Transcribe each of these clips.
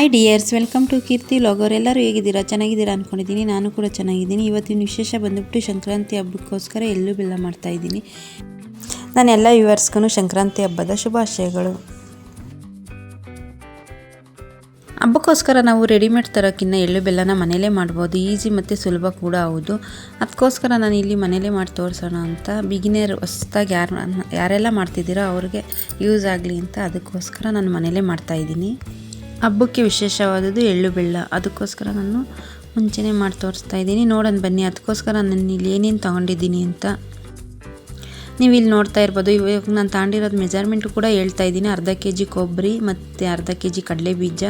Hi dears welcome to Keerthi vlogger ಎಲ್ಲರೂ ಹೇಗಿದ್ದೀರಾ? ಚೆನ್ನಾಗಿದ್ದೀರಾ ಅಂದ್ಕೊಂಡಿದ್ದೀನಿ ನಾನು ಕೂಡ ಚೆನ್ನಾಗಿದ್ದೀನಿ. ಇವತ್ತಿನ ವಿಶೇಷ ಬಂದುಬಿಟ್ಟು ಸಂಕ್ರಾಂತಿ ಹಬ್ಬಕ್ಕೋಸ್ಕರ ಎಳ್ಳು ಬೆಲ್ಲ ಮಾಡ್ತಾ ಇದ್ದೀನಿ. ನಾನು ಎಲ್ಲ ವ್ಯೂವರ್ಸ್ಗೂ ಸಂಕ್ರಾಂತಿ ಹಬ್ಬದ ಶುಭಾಶಯಗಳು. ಹಬ್ಬಕ್ಕೋಸ್ಕರ ನಾವು ರೆಡಿಮೇಡ್ ತರೋಕ್ಕಿಂತ ಎಳ್ಳು ಬೆಲ್ಲನ ಮನೇಲೇ ಮಾಡ್ಬೋದು. ಈಸಿ ಮತ್ತು ಸುಲಭ ಕೂಡ ಹೌದು. ಅದಕ್ಕೋಸ್ಕರ ನಾನು ಇಲ್ಲಿ ಮನೇಲೇ ಮಾಡಿ ತೋರಿಸೋಣ ಅಂತ. ಬಿಗಿನರ್ ಹೊಸ್ದಾಗಿ ಯಾರು ಯಾರೆಲ್ಲ ಮಾಡ್ತಿದ್ದೀರೋ ಅವ್ರಿಗೆ ಯೂಸ್ ಆಗಲಿ ಅಂತ ಅದಕ್ಕೋಸ್ಕರ ನಾನು ಮನೇಲೇ ಮಾಡ್ತಾಯಿದ್ದೀನಿ ಹಬ್ಬಕ್ಕೆ ವಿಶೇಷವಾದದ್ದು ಎಳ್ಳು ಬೆಲ್ಲ. ಅದಕ್ಕೋಸ್ಕರ ನಾನು ಮುಂಚೆನೇ ಮಾಡಿ ತೋರಿಸ್ತಾ ಇದ್ದೀನಿ. ನೋಡೋಣ ಬನ್ನಿ, ಅದಕ್ಕೋಸ್ಕರ ನಾನು ಇಲ್ಲಿ ಏನೇನು ತೊಗೊಂಡಿದ್ದೀನಿ ಅಂತ. ನೀವು ಇಲ್ಲಿ ನೋಡ್ತಾ ಇರ್ಬೋದು, ಇವಾಗ ನಾನು ತಗೊಂಡಿರೋದು ಮೆಜರ್ಮೆಂಟು ಕೂಡ ಹೇಳ್ತಾ ಇದ್ದೀನಿ. ಅರ್ಧ ಕೆ ಜಿ ಕೊಬ್ಬರಿ, ಮತ್ತು ಅರ್ಧ ಕೆ ಜಿ ಕಡಲೆ ಬೀಜ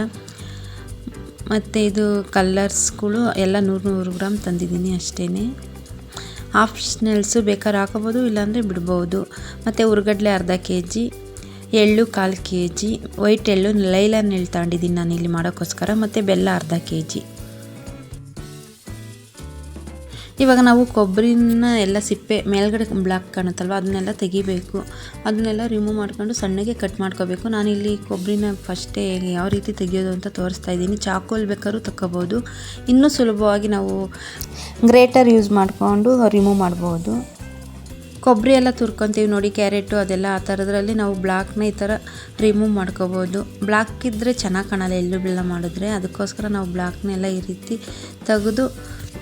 ಮತ್ತು ಇದು ಕಲ್ಲರ್ಸ್ಗಳು ಎಲ್ಲ ನೂರು ನೂರು ಗ್ರಾಮ್ ತಂದಿದ್ದೀನಿ ಅಷ್ಟೇ ಆಪ್ಷನಲ್ಸು ಬೇಕಾದ್ರೆ ಹಾಕೋಬೋದು, ಇಲ್ಲಾಂದರೆ ಬಿಡ್ಬೋದು. ಮತ್ತು ಉರ್ಗಡ್ಲೆ ಅರ್ಧ ಕೆ ಜಿ ಎಳ್ಳು ಕಾಲು ಕೆ ಜಿ ವೈಟ್ ಎಳ್ಳು ಲೈಲನ್ ಎಳ್ಳು ತಗೊಂಡಿದ್ದೀನಿ ನಾನು ಇಲ್ಲಿ ಮಾಡೋಕ್ಕೋಸ್ಕರ, ಮತ್ತು ಬೆಲ್ಲ ಅರ್ಧ ಕೆ ಜಿ ಇವಾಗ ನಾವು ಕೊಬ್ಬರಿನ ಎಲ್ಲ ಸಿಪ್ಪೆ ಮೇಲ್ಗಡೆ ಬ್ಲಾಕ್ ಕಾಣುತ್ತಲ್ವ, ಅದನ್ನೆಲ್ಲ ತೆಗಿಬೇಕು. ಅದನ್ನೆಲ್ಲ ರಿಮೂವ್ ಮಾಡ್ಕೊಂಡು ಸಣ್ಣಗೆ ಕಟ್ ಮಾಡ್ಕೋಬೇಕು. ನಾನಿಲ್ಲಿ ಕೊಬ್ಬರಿನ ಫಸ್ಟೇ ಯಾವ ರೀತಿ ತೆಗಿಯೋದು ಅಂತ ತೋರಿಸ್ತಾ ಇದ್ದೀನಿ. ಚಾಕೋಲ್ ಬೇಕಾದ್ರೂ ತಗೋಬೋದು ಇನ್ನೂ ಸುಲಭವಾಗಿ ನಾವು ಗ್ರೇಟರ್ ಯೂಸ್ ಮಾಡಿಕೊಂಡು ರಿಮೂವ್ ಮಾಡ್ಬೋದು. ಕೊಬ್ಬರಿ ಎಲ್ಲ ತುರ್ಕೊತೀವಿ ನೋಡಿ, ಕ್ಯಾರೆಟು ಅದೆಲ್ಲ ಆ ಥರದ್ರಲ್ಲಿ ನಾವು ಬ್ಲಾಕ್ನ ಈ ಥರ ರಿಮೂವ್ ಮಾಡ್ಕೋಬೋದು. ಬ್ಲಾಕ್ ಇದ್ದರೆ ಚೆನ್ನಾಗಿ ಕಾಣಲ್ಲ ಎಲ್ಲು ಬೆಲ್ಲ ಮಾಡಿದ್ರೆ. ಅದಕ್ಕೋಸ್ಕರ ನಾವು ಬ್ಲಾಕ್ನೆಲ್ಲ ಈ ರೀತಿ ತೆಗೆದು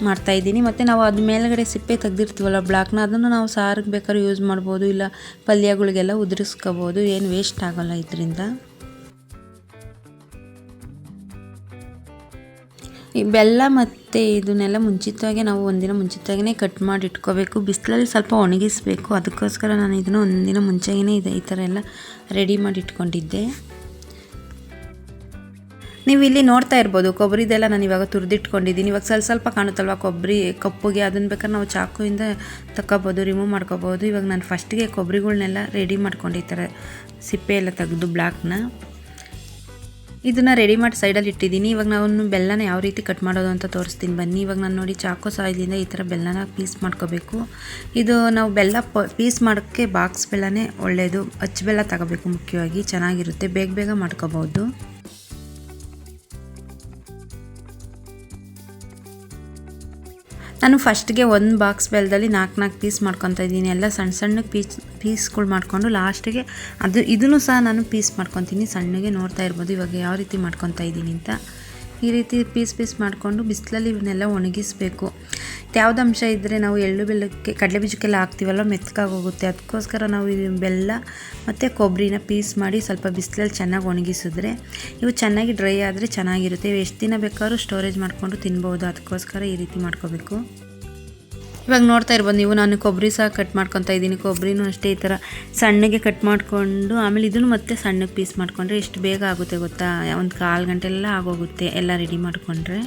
ಮಾಡ್ತಾಯಿದ್ದೀನಿ ಮತ್ತು ನಾವು ಅದ ಮೇಲ್ಗಡೆ ಸಿಪ್ಪೆ ತೆಗ್ದಿರ್ತೀವಲ್ಲ ಬ್ಲಾಕ್ನ ಅದನ್ನು ನಾವು ಸಾರಿಗೆ ಬೇಕಾದ್ರೂ ಯೂಸ್ ಮಾಡ್ಬೋದು, ಇಲ್ಲ ಪಲ್ಯಗಳಿಗೆಲ್ಲ ಉದುರಿಸ್ಕೋಬೋದು. ಏನು ವೇಸ್ಟ್ ಆಗೋಲ್ಲ ಇದರಿಂದ. ಈ ಬೆಲ್ಲ ಮತ್ತು ಇದನ್ನೆಲ್ಲ ಮುಂಚಿತವಾಗೆ ನಾವು ಒಂದಿನ ಮುಂಚಿತವಾಗಿಯೇ ಕಟ್ ಮಾಡಿ ಇಟ್ಕೋಬೇಕು. ಬಿಸಿಲಲ್ಲಿ ಸ್ವಲ್ಪ ಒಣಗಿಸಬೇಕು. ಅದಕ್ಕೋಸ್ಕರ ನಾನು ಇದನ್ನು ಒಂದಿನ ಮುಂಚೆಗೇ ಇದೆ, ಈ ಥರ ಎಲ್ಲ ರೆಡಿ ಮಾಡಿ ಇಟ್ಕೊಂಡಿದ್ದೆ. ನೀವು ಇಲ್ಲಿ ನೋಡ್ತಾ ಇರ್ಬೋದು, ಕೊಬ್ಬರಿದೆಲ್ಲ ನಾನು ಇವಾಗ ತುರಿದಿಟ್ಕೊಂಡಿದ್ದೀನಿ. ಇವಾಗ ಸ್ವಲ್ಪ ಸ್ವಲ್ಪ ಕಾಣುತ್ತಲ್ವ ಕೊಬ್ಬರಿ ಕಪ್ಪುಗೆ? ಅದನ್ನು ಬೇಕಾದ್ರೆ ನಾವು ಚಾಕುವಿಂದ ತಗೋಬೋದು ರಿಮೂವ್ ಮಾಡ್ಕೋಬೋದು. ಇವಾಗ ನಾನು ಫಸ್ಟಿಗೆ ಕೊಬ್ಬರಿಗಳ್ನೆಲ್ಲ ರೆಡಿ ಮಾಡ್ಕೊಂಡಿರ್ತಾರೆ. ಸಿಪ್ಪೆ ಎಲ್ಲ ತೆಗೆದು ಬ್ಲಾಕ್ನ ಇದನ್ನು ರೆಡಿ ಮಾಡಿ ಸೈಡಲ್ಲಿ ಇಟ್ಟಿದ್ದೀನಿ. ಇವಾಗ ನಾವು ಬೆಲ್ಲನ ಯಾವ ರೀತಿ ಕಟ್ ಮಾಡೋದು ಅಂತ ತೋರಿಸ್ತೀನಿ. ಬನ್ನಿ. ಇವಾಗ ನಾನು ನೋಡಿ ಚಾಕೋ ಸಹಾಯದಿಂದ ಈ ಥರ ಬೆಲ್ಲನ ಪೀಸ್ ಮಾಡ್ಕೋಬೇಕು. ಇದು ನಾವು ಬೆಲ್ಲ ಪೀಸ್ ಮಾಡೋಕ್ಕೆ ಬಾಕ್ಸ್ ಬೆಲ್ಲನೇ ಒಳ್ಳೆಯದು ಅಚ್ಚು ಬೆಲ್ಲ ತಗೋಬೇಕು ಮುಖ್ಯವಾಗಿ. ಚೆನ್ನಾಗಿರುತ್ತೆ. ಬೇಗ ಬೇಗ ಮಾಡ್ಕೋಬೋದು ನಾನು ಫಸ್ಟ್ಗೆ ಒಂದು ಬಾಕ್ಸ್ ಬೆಲ್ಲದಲ್ಲಿ ನಾಲ್ಕು ನಾಲ್ಕು ಪೀಸ್ ಮಾಡ್ಕೊತಾ ಇದ್ದೀನಿ. ಎಲ್ಲ ಸಣ್ಣ ಸಣ್ಣ ಪೀಸ್ ಪೀಸ್ಗಳು ಮಾಡಿಕೊಂಡು ಲಾಸ್ಟಿಗೆ ಅದು, ಇದನ್ನು ಸಹ ನಾನು ಪೀಸ್ ಮಾಡ್ಕೊತೀನಿ. ಸಣ್ಣಗೆ ನೋಡ್ತಾ ಇರ್ಬೋದು ಇವಾಗ ಯಾವ ರೀತಿ ಮಾಡ್ಕೊತಾ ಇದ್ದೀನಿ ಅಂತ. ಈ ರೀತಿ ಪೀಸ್ ಪೀಸ್ ಮಾಡಿಕೊಂಡು ಬಿಸಿಲಲ್ಲಿ ಇವನ್ನೆಲ್ಲ ಒಣಗಿಸ್ಬೇಕು. ಯಾವ್ದು ಅಂಶ ಇದ್ದರೆ ನಾವು ಎಳ್ಳು ಬೆಲ್ಲಕ್ಕೆ, ಕಡಲೆ ಬೀಜಕ್ಕೆಲ್ಲ ಹಾಕ್ತೀವಲ್ಲ ಹೋಗುತ್ತೆ. ಅದಕ್ಕೋಸ್ಕರ ನಾವು ಬೆಲ್ಲ ಮತ್ತು ಕೊಬ್ಬರಿನ ಪೀಸ್ ಮಾಡಿ ಸ್ವಲ್ಪ ಬಿಸಿಲಲ್ಲಿ ಚೆನ್ನಾಗಿ ಒಣಗಿಸಿದ್ರೆ, ಇವು ಚೆನ್ನಾಗಿ ಡ್ರೈ ಆದರೆ ಚೆನ್ನಾಗಿರುತ್ತೆ. ಇವು ಎಷ್ಟು ದಿನ ಬೇಕಾದ್ರೂ ಸ್ಟೋರೇಜ್ ಮಾಡಿಕೊಂಡು ತಿನ್ಬೋದು. ಅದಕ್ಕೋಸ್ಕರ ಈ ರೀತಿ ಮಾಡ್ಕೋಬೇಕು. ಇವಾಗ ನೋಡ್ತಾ ಇರ್ಬೋದು ನೀವು, ನಾನು ಕೊಬ್ಬರಿ ಸಹ ಕಟ್ ಮಾಡ್ಕೊತಾ ಇದ್ದೀನಿ. ಕೊಬ್ಬರಿನೂ ಅಷ್ಟೇ ಈ ಥರ ಸಣ್ಣಗೆ ಕಟ್ ಮಾಡಿಕೊಂಡು, ಆಮೇಲೆ ಇದನ್ನು ಮತ್ತೆ ಸಣ್ಣಗೆ ಪೀಸ್ ಮಾಡಿಕೊಂಡ್ರೆ ಎಷ್ಟು ಬೇಗ ಆಗುತ್ತೆ ಗೊತ್ತಾ? ಒಂದು ಕಾಲು ಗಂಟೆಲ್ಲ ಆಗೋಗುತ್ತೆ ಎಲ್ಲ ರೆಡಿ ಮಾಡಿಕೊಂಡ್ರೆ.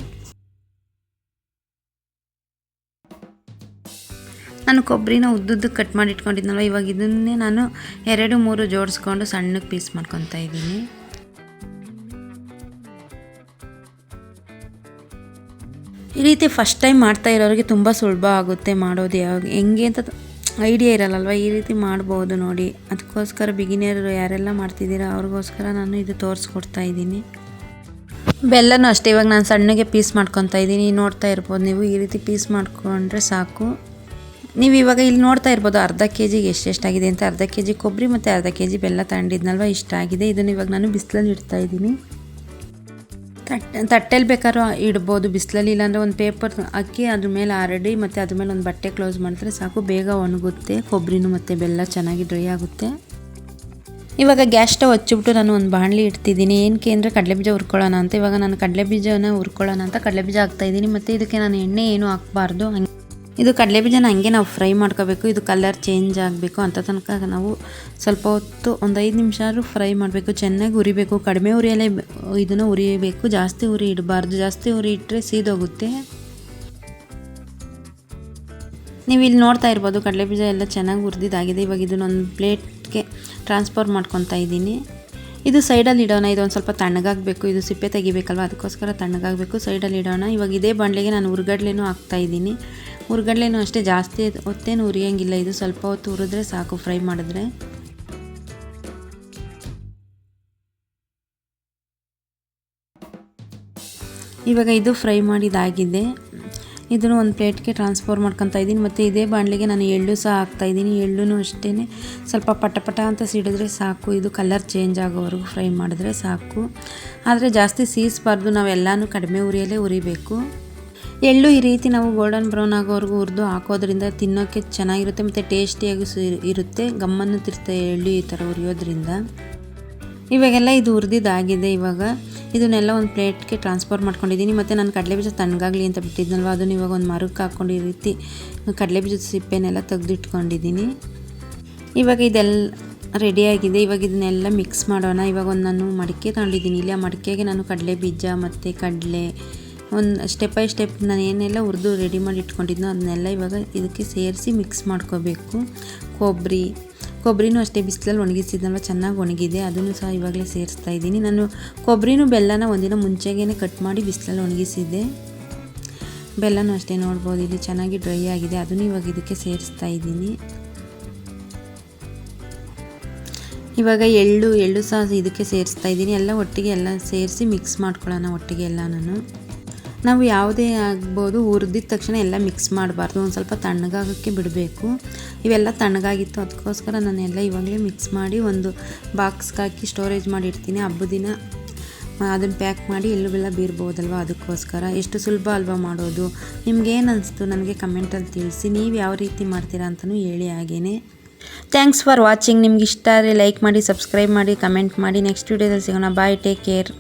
ನಾನು ಕೊಬ್ಬರಿನ ಉದ್ದುದ್ದಕ್ಕೆ ಕಟ್ ಮಾಡಿ ಇಟ್ಕೊಂಡಿದ್ನಲ್ವ ಇವಾಗ ಇದನ್ನೇ ನಾನು ಎರಡು, ಮೂರು ಜೋಡಿಸ್ಕೊಂಡು ಸಣ್ಣಗೆ ಪೀಸ್ ಮಾಡ್ಕೊತಾ ಇದ್ದೀನಿ. ಈ ರೀತಿ ಫಸ್ಟ್ ಟೈಮ್ ಮಾಡ್ತಾ ಇರೋರಿಗೆ ತುಂಬ ಸುಲಭ ಆಗುತ್ತೆ ಮಾಡೋದು ಯಾವಾಗ ಹೆಂಗೆ ಅಂತ ಐಡಿಯಾ ಇರಲ್ಲಲ್ವ? ಈ ರೀತಿ ಮಾಡ್ಬೋದು ನೋಡಿ. ಅದಕ್ಕೋಸ್ಕರ ಬಿಗಿನಿಯರ್ ಯಾರೆಲ್ಲ ಮಾಡ್ತಿದ್ದೀರಾ, ಅವ್ರಿಗೋಸ್ಕರ ನಾನು ಇದು ತೋರಿಸ್ಕೊಡ್ತಾ ಇದ್ದೀನಿ. ಬೆಲ್ಲನೂ ಅಷ್ಟೇ. ಇವಾಗ ನಾನು ಸಣ್ಣಗೆ ಪೀಸ್ ಮಾಡ್ಕೊತಾ ಇದ್ದೀನಿ. ನೋಡ್ತಾ ಇರ್ಬೋದು ನೀವು. ಈ ರೀತಿ ಪೀಸ್ ಮಾಡ್ಕೊಂಡ್ರೆ ಸಾಕು. ನೀವು ಇವಾಗ ಇಲ್ಲಿ ನೋಡ್ತಾ ಇರ್ಬೋದು ಅರ್ಧ ಕೆ ಜಿಗೆ ಎಷ್ಟೆಷ್ಟಾಗಿದೆ ಅಂತ. ಅರ್ಧ ಕೆ ಜಿ ಕೊಬ್ಬರಿ ಮತ್ತು ಅರ್ಧ ಕೆ ಜಿ ಬೆಲ್ಲ ತಗೊಂಡಿದ್ನಲ್ವ? ಇಷ್ಟ ಆಗಿದೆ. ಇದನ್ನು ಇವಾಗ ನಾನು ಬಿಸಿಲಲ್ಲಿ ಇಡ್ತಾ ಇದ್ದೀನಿ. ತಟ್ಟೆ ತಟ್ಟೆಲಿ ಬೇಕಾದ್ರೂ ಇಡ್ಬೋದು. ಬಿಸಿಲಲ್ಲಿ ಇಲ್ಲಾಂದರೆ ಒಂದು ಪೇಪರ್ ಅಕ್ಕಿ ಅದ್ರ ಮೇಲೆ ಆರಡಿ ಮತ್ತು ಅದ್ರ ಮೇಲೆ ಒಂದು ಬಟ್ಟೆ ಕ್ಲೋಸ್ ಮಾಡಿದ್ರೆ ಸಾಕು. ಬೇಗ ಒಣಗುತ್ತೆ. ಕೊಬ್ಬರಿನೂ ಮತ್ತು ಬೆಲ್ಲ ಚೆನ್ನಾಗಿ ಡ್ರೈ ಆಗುತ್ತೆ. ಇವಾಗ ಗ್ಯಾಸ್ ಸ್ಟವ್ ಹಚ್ಚಿಬಿಟ್ಟು ನಾನು ಒಂದು ಬಾಣಲಿ ಇಡ್ತಿದ್ದೀನಿ. ಏನಕ್ಕೆ ಅಂದರೆ ಕಡಲೆಬೀಜ ಹುರ್ಕೊಳ್ಳೋಣ ಅಂತ. ಇವಾಗ ನಾನು ಕಡಲೆಬೀಜನ ಹುರ್ಕೊಳ್ಳೋಣ ಅಂತ. ಕಡಲೆಬೀಜ ಹಾಕ್ತಾಯಿದ್ದೀನಿ ಮತ್ತು ಇದಕ್ಕೆ ನಾನು ಎಣ್ಣೆ ಏನು ಹಾಕ್ಬಾರ್ದು. ಹಂಗೆ ಇದು ಕಡಲೆ ಬೀಜನ ಹಂಗೆ ನಾವು ಫ್ರೈ ಮಾಡ್ಕೋಬೇಕು. ಇದು ಕಲರ್ ಚೇಂಜ್ ಆಗಬೇಕು ಅಂತ ತನಕ ನಾವು ಸ್ವಲ್ಪ ಹೊತ್ತು ಒಂದು ಐದು ನಿಮಿಷ ಫ್ರೈ ಮಾಡಬೇಕು. ಚೆನ್ನಾಗಿ ಉರಿಬೇಕು ಕಡಿಮೆ ಉರಿಯಲ್ಲೇ ಇದನ್ನು ಉರಿಯಬೇಕು ಜಾಸ್ತಿ ಉರಿ ಇಡಬಾರ್ದು. ಜಾಸ್ತಿ ಉರಿ ಇಟ್ಟರೆ ಸೀದೋಗುತ್ತೆ. ನೀವು ಇಲ್ಲಿ ನೋಡ್ತಾ ಇರ್ಬೋದು ಕಡಲೆ ಬೀಜ ಎಲ್ಲ ಚೆನ್ನಾಗಿ ಹುರಿದಿದ್ದಾಗಿದೆ. ಇವಾಗ ಇದನ್ನೊಂದು ಪ್ಲೇಟ್ಗೆ ಟ್ರಾನ್ಸ್ಫರ್ ಮಾಡ್ಕೊತಾ ಇದ್ದೀನಿ. ಇದು ಸೈಡಲ್ಲಿ ಇಡೋಣ. ಇದೊಂದು ಸ್ವಲ್ಪ ತಣ್ಣಗಾಗಬೇಕು. ಇದು ಸಿಪ್ಪೆ ತೆಗಿಬೇಕಲ್ವ? ಅದಕ್ಕೋಸ್ಕರ ತಣ್ಣಗಾಗಬೇಕು. ಸೈಡಲ್ಲಿ ಇಡೋಣ. ಇವಾಗ ಇದೇ ಬಾಣಲೆಗೆ ನಾನು ಹುರ್ಗಡ್ಲೆನೂ ಹಾಕ್ತಾಯಿದ್ದೀನಿ ಹುರ್ಗಡ್ಲೆನೂ ಅಷ್ಟೇ ಜಾಸ್ತಿ ಹೊತ್ತೇನು ಉರಿಯೋಂಗಿಲ್ಲ. ಇದು ಸ್ವಲ್ಪ ಹೊತ್ತು ಹುರಿದ್ರೆ ಸಾಕು, ಫ್ರೈ ಮಾಡಿದ್ರೆ. ಇವಾಗ ಇದು ಫ್ರೈ ಮಾಡಿದಾಗಿದೆ. ಇದನ್ನು ಒಂದು ಪ್ಲೇಟ್ಗೆ ಟ್ರಾನ್ಸ್ಫರ್ ಮಾಡ್ಕೊತಾ ಇದ್ದೀನಿ. ಮತ್ತು ಇದೇ ಬಾಣಲಿಗೆ ನಾನು ಎಳ್ಳು ಸಹ ಹಾಕ್ತಾಯಿದ್ದೀನಿ ಎಳ್ಳು ಅಷ್ಟೇ ಸ್ವಲ್ಪ ಪಟ ಪಟ ಅಂತ ಸಿಡಿದ್ರೆ ಸಾಕು. ಇದು ಕಲರ್ ಚೇಂಜ್ ಆಗೋವರೆಗೂ ಫ್ರೈ ಮಾಡಿದ್ರೆ ಸಾಕು. ಆದರೆ ಜಾಸ್ತಿ ಸೀಸ್ಬಾರ್ದು. ನಾವೆಲ್ಲನೂ ಕಡಿಮೆ ಉರಿಯಲ್ಲೇ ಉರಿಬೇಕು. ಎಳ್ಳು ಈ ರೀತಿ ನಾವು ಗೋಲ್ಡನ್ ಬ್ರೌನ್ ಆಗೋವರೆಗೂ ಹುರಿದು ಹಾಕೋದ್ರಿಂದ ತಿನ್ನೋಕ್ಕೆ ಚೆನ್ನಾಗಿರುತ್ತೆ ಮತ್ತು ಟೇಸ್ಟಿಯಾಗಿ ಇರುತ್ತೆ. ಗಮ್ಮನ್ನು ತಿರ್ತೆ ಎಳ್ಳು ಈ ಥರ ಹುರಿಯೋದ್ರಿಂದ. ಇವಾಗೆಲ್ಲ ಇದು ಹುರಿದಿದ್ದಾಗಿದೆ ಇವಾಗ. ಇದನ್ನೆಲ್ಲ ಒಂದು ಪ್ಲೇಟ್ಗೆ ಟ್ರಾನ್ಸ್ಫರ್ ಮಾಡ್ಕೊಂಡಿದ್ದೀನಿ. ಮತ್ತು ನಾನು ಕಡಲೆ ಬೀಜ ತಣ್ಣಗಾಗಲಿ ಅಂತ ಬಿಟ್ಟಿದ್ನಲ್ವ, ಅದನ್ನು ಇವಾಗ ಒಂದು ಮರಕ್ಕೆ ಹಾಕ್ಕೊಂಡು ಈ ರೀತಿ ಕಡಲೆ ಬೀಜದ ಸಿಪ್ಪೆನೆಲ್ಲ ತೆಗೆದಿಟ್ಕೊಂಡಿದ್ದೀನಿ. ಇವಾಗ ಇದೆಲ್ಲ ರೆಡಿಯಾಗಿದೆ ಇವಾಗ ಇದನ್ನೆಲ್ಲ ಮಿಕ್ಸ್ ಮಾಡೋಣ. ಇವಾಗ ಒಂದು ನಾನು ಮಡಿಕೆ ತಗೊಂಡಿದ್ದೀನಿ. ಇಲ್ಲಿ ಆ ಮಡಿಕೆಗೆ ನಾನು ಕಡಲೆ ಬೀಜ ಮತ್ತು ಕಡಲೆ ಒಂದು ಸ್ಟೆಪ್ ಬೈ ಸ್ಟೆಪ್ ನಾನು ಏನೆಲ್ಲ ಹುರಿದು ರೆಡಿ ಮಾಡಿ ಇಟ್ಕೊಂಡಿದ್ನೋ ಅದನ್ನೆಲ್ಲ ಇವಾಗ ಇದಕ್ಕೆ ಸೇರಿಸಿ ಮಿಕ್ಸ್ ಮಾಡ್ಕೋಬೇಕು. ಕೊಬ್ಬರಿ ಕೊಬ್ಬರಿನೂ ಅಷ್ಟೇ ಬಿಸಿಲಲ್ಲಿ ಒಣಗಿಸಿದ್ನಲ್ವ, ಚೆನ್ನಾಗಿ ಒಣಗಿದೆ, ಅದನ್ನು ಸಹ ಇವಾಗಲೇ ಸೇರಿಸ್ತಾ ಇದ್ದೀನಿ. ನಾನು ಕೊಬ್ಬರಿನೂ ಬೆಲ್ಲನ ಒಂದಿನ ಮುಂಚೆಗೇ ಕಟ್ ಮಾಡಿ ಬಿಸಿಲಲ್ಲಿ ಒಣಗಿಸಿದ್ದೆ. ಬೆಲ್ಲನೂ ಅಷ್ಟೇ ನೋಡ್ಬೋದು ಇಲ್ಲಿ ಚೆನ್ನಾಗಿ ಡ್ರೈ ಆಗಿದೆ, ಅದನ್ನು ಇವಾಗ ಇದಕ್ಕೆ ಸೇರಿಸ್ತಾ ಇದ್ದೀನಿ. ಇವಾಗ ಎಳ್ಳು ಎಳ್ಳು ಸಹ ಇದಕ್ಕೆ ಸೇರಿಸ್ತಾ ಇದ್ದೀನಿ. ಎಲ್ಲ ಒಟ್ಟಿಗೆ ಎಲ್ಲ ಸೇರಿಸಿ ಮಿಕ್ಸ್ ಮಾಡ್ಕೊಳ್ಳೋಣ ಒಟ್ಟಿಗೆ ಎಲ್ಲ ನಾನು ನಾವು ಯಾವುದೇ ಆಗ್ಬೋದು ಹುರಿದಿದ್ದ ತಕ್ಷಣ ಎಲ್ಲ ಮಿಕ್ಸ್ ಮಾಡಬಾರ್ದು, ಒಂದು ಸ್ವಲ್ಪ ತಣ್ಣಗಾಗೋಕ್ಕೆ ಬಿಡಬೇಕು. ಇವೆಲ್ಲ ತಣ್ಣಗಾಗಿತ್ತು, ಅದಕ್ಕೋಸ್ಕರ ನಾನು ಎಲ್ಲ ಇವಾಗಲೇ ಮಿಕ್ಸ್ ಮಾಡಿ ಒಂದು ಬಾಕ್ಸ್ಗೆ ಹಾಕಿ ಸ್ಟೋರೇಜ್ ಮಾಡಿ ಇಡ್ತೀನಿ ಹಬ್ಬದ ದಿನ ಅದನ್ನು ಪ್ಯಾಕ್ ಮಾಡಿ ಎಲ್ಲೂ ಬೆಲ್ಲ ಬೀರ್ಬೋದಲ್ವ ಅದಕ್ಕೋಸ್ಕರ? ಎಷ್ಟು ಸುಲಭ ಅಲ್ವಾ ಮಾಡೋದು? ನಿಮ್ಗೇನು ಅನಿಸ್ತು? ನನಗೆ ಕಮೆಂಟಲ್ಲಿ ತಿಳಿಸಿ. ನೀವು ಯಾವ ರೀತಿ ಮಾಡ್ತೀರಾ ಅಂತಲೂ ಹೇಳಿ ಹಾಗೇ ಥ್ಯಾಂಕ್ಸ್ ಫಾರ್ ವಾಚಿಂಗ್. ನಿಮ್ಗೆ ಇಷ್ಟ ಆದರೆ ಲೈಕ್ ಮಾಡಿ, ಸಬ್ಸ್ಕ್ರೈಬ್ ಮಾಡಿ, ಕಮೆಂಟ್ ಮಾಡಿ. ನೆಕ್ಸ್ಟ್ ವೀಡಿಯೋದಲ್ಲಿ ಸಿಗೋಣ. Bye, take care.